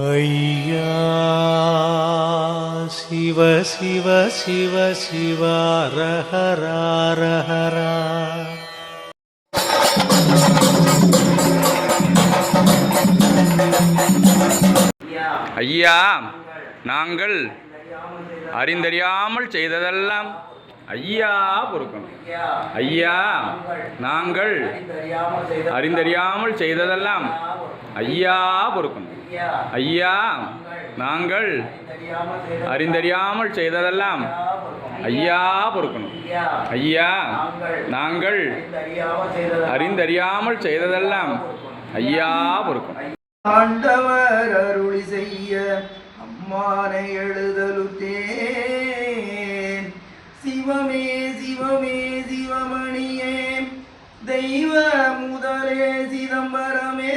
ஐயா சிவ சிவ சிவ சிவ ரஹரா ரஹரா ஐயா நாங்கள் அறிந்தறியாமல் செய்ததெல்லாம் ஐயா பொறுக்கணும். ஐயா. நாங்கள் அறிந்தறியாமல் செய்ததெல்லாம் ஐயா பொறுக்கணும். ஐயா நாங்கள் அறிந்தறியாமல் செய்ததெல்லாம் ஐயா பொறுக்கணும். ஐயா நாங்கள் அறிந்தறியாமல் செய்ததெல்லாம் ஐயா பொறுக்கணும். ஆண்டவர் அருளி செய்ய அம்மானை எழுதலுத்தேன் சிவமே சிவமே சிவமணியே தெய்வ முதலே சிதம்பரமே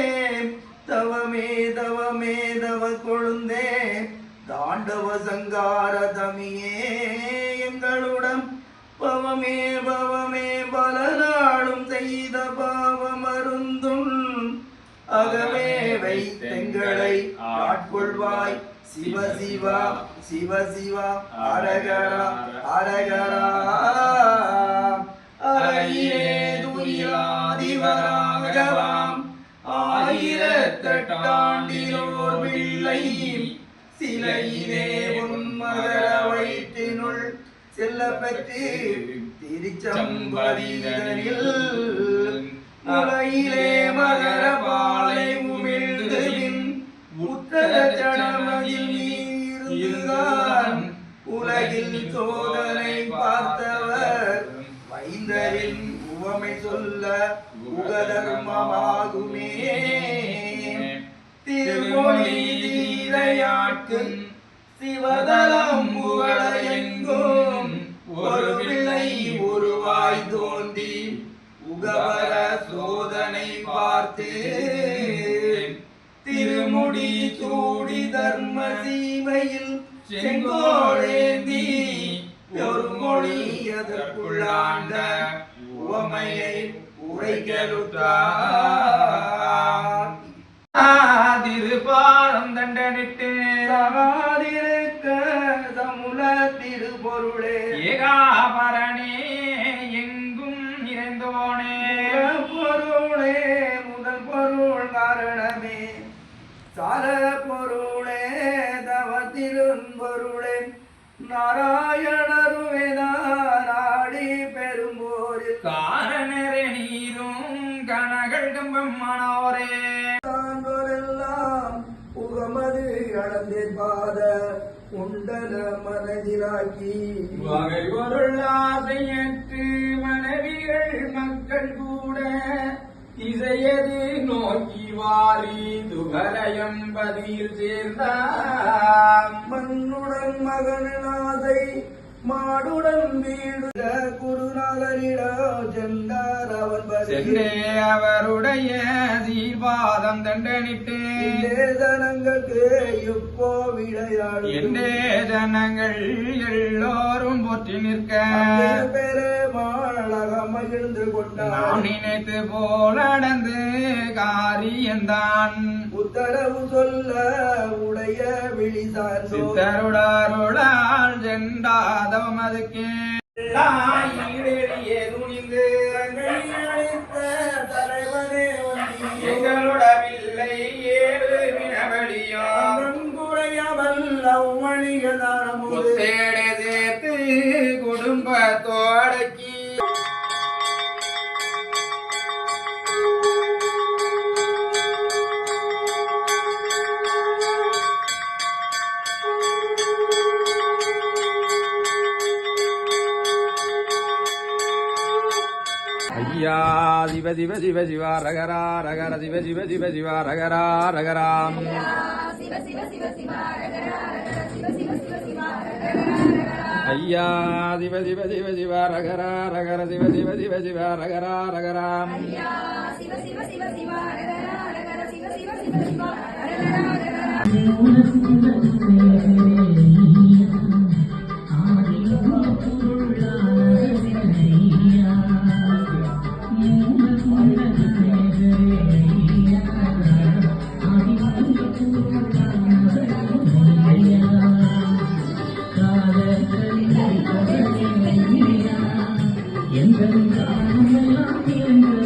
தவமே தவமே தவ கொழுந்தே தாண்டவ சங்கார தமியே எங்களுடன் பவமே பவமே பல நாளும் செய்த பாவம் அருந்தும் அகமே வைத்தெங்களை ஆட்கொள்வாய் சிவ சிவா சிவ சிவா அரகரா அரகரா. அரையே துயிலாதிவராகவாம் ஆயிரத்தெட்டாண்டிலோர் பிள்ளை சிலையிலே உன் மகர வயிற்றினுள் செல்ல பெற்று திருச்சம்பதிதனில் முறையிலே மகர பாலை உலகில் சோதனை பார்த்தவர். வைந்தரின் உவமை சொல்ல உகதர்மமாகுமே. திருமொழி தீரையாட்கும் சிவதலம் புகழ ஒரு பிள்ளை உருவாய் தோண்டி உகவர சோதனை பார்த்து. திருமுடி சூடி தர்ம சீமையில் செங்கோழேந்தி ஒரு மொழி அதற்குள்ளாண்ட உவமையை உரைக்கலுற்றார் திருப்பாரம் தண்டனிட்டு சகாதிருக்க சமுல திருப்பொருளே ஏகாபரணே எங்கும் நிறைந்தோனே பொருளே முதல் பொருள் காரணமே. சார பொருளே திரும்பொருளே நாராயணருவேதாராடி பெரும்போரில் காரணரே நீரும் கனகள் கம்பம் மனோரே சான்றோரெல்லாம் புகமது அளந்தே பாத உண்டல மனதிலாக்கி. வகை பொருள் ஆசையற்று மனைவிகள் மக்கள் கூட இசையது நோக்கி வாரி துகலயம் பதியில் சேர்ந்தார் மண்ணுடன் மகனாதை மாடுடன் வீடு. குருநாதரிட சென்றார் அவன் சென்றே அவருடைய சீர்பாதம் தண்டனிட்டு. ஜனங்களுக்கு இப்போ விளையாடு என்னே ஜனங்கள் எல்லோரும் போற்றி நிற்க. பெருமாளகம் மகிழ்ந்து கொண்டான் நினைத்து போல் நடந்து காரியந்தான். உத்தரவு சொல்ல உடைய விழி சார்ந்தோ சித்தருடாருளால் சென்றாதவம் அதுக்கே. துணிந்து. தலைவனே எங்களுடவில்லை ஏழு ஐயா சிவ சிவ சிவ சிவா ரகரா ரகர சிவ சிவ சிவ சிவா ரகரா ரகராம் ஐயா Shiva Shiva Shiva Siva ரகரா ரகர Shiva Shiva Shiva Siva ரகரா ரகராம் Shiva Shiva Shiva ரகர Shiva Shiva Shiva When God comes along,